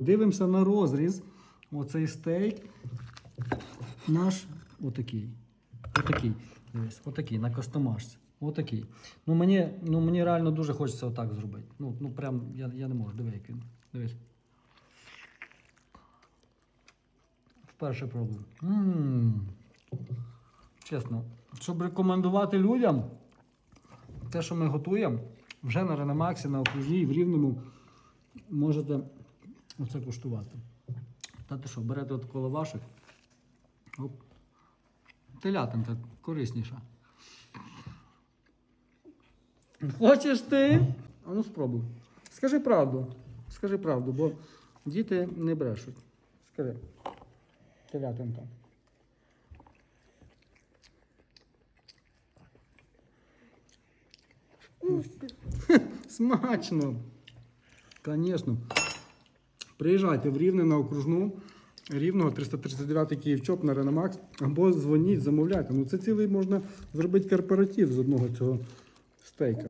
Дивимося на розріз. Оцей стейк. Наш отакий. Отакий. Дивись, отакий, на костомашці. Отакий. Ну мені, ну мені реально дуже хочеться отак зробити. Ну, ну прям я, я не можу. Диви, як він. Дивись. Вперше пробую. м Чесно, щоб рекомендувати людям те, що ми готуємо, вже на Ренемаксі, на окружній, в Рівному можете оце куштувати. Та ти що, берете от коло ваших. Оп. Телятинка корисніша. Хочеш ти? А ну спробуй. Скажи правду. Скажи правду, бо діти не брешуть. Скажи. Телятинка. Смачно. Звісно. Приїжджайте в Рівне на окружну. Рівного 339 Київчоп на Реномакс. Або дзвоніть, замовляйте. Ну це цілий можна зробити корпоратив з одного цього стейка.